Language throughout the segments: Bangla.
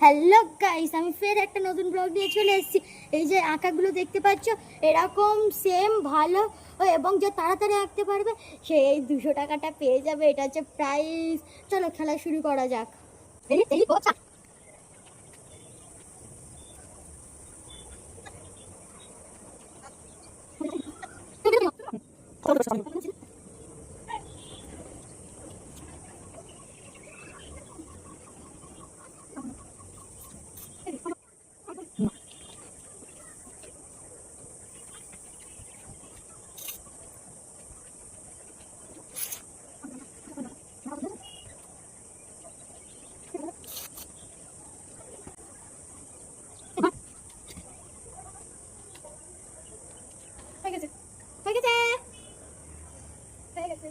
হ্যালো গাইস আমি ফের একটা নতুন ব্লগ নিয়ে চলে এসেছি। এই যে আঁকাগুলো দেখতে পাচ্ছ এরকম সেম ভালো এবং যে তাড়াতাড়ি আঁকতে পারবে সে এই দুশো টাকাটা পেয়ে যাবে। এটা হচ্ছে প্রাইস চলো খেলা শুরু করা যাক। এই, এই, ও, চা। হয়ে গেছে হয়ে গেছে হয়ে গেছে হয়ে গেছে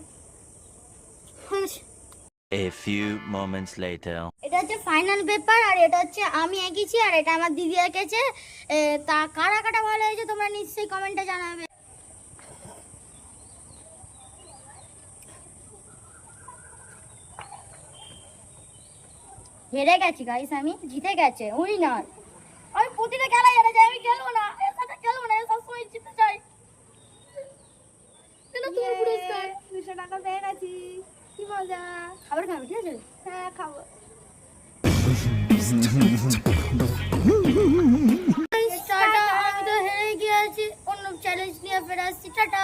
A few moments later. এটা হচ্ছে ফাইনাল পেপার আর এটা হচ্ছে আমি এঁকেছি আর এটা আমার দিদি এঁকেছে। তা কার আঁকাটা ভালো হয়েছে তোমরা নিশ্চয়ই কমেন্টে জানাবে। হেরে গেছি গাইস আমি জিতে গেছে উইনার আমি প্রতিটা খেলায় হেরে যাই আমি খেলব না এর সাথে খেলব না জিতে চাই এটা তোমার পুরস্কার দুশো টাকা পেয়ে গেছি। কি মজা? খাবার খাবে ঠিক আছে? হ্যাঁ খাব। টাটা আমি তো হেরে গিয়েছি। অন্য চ্যালেঞ্জ নিয়ে ফেরাচ্ছি টাটা।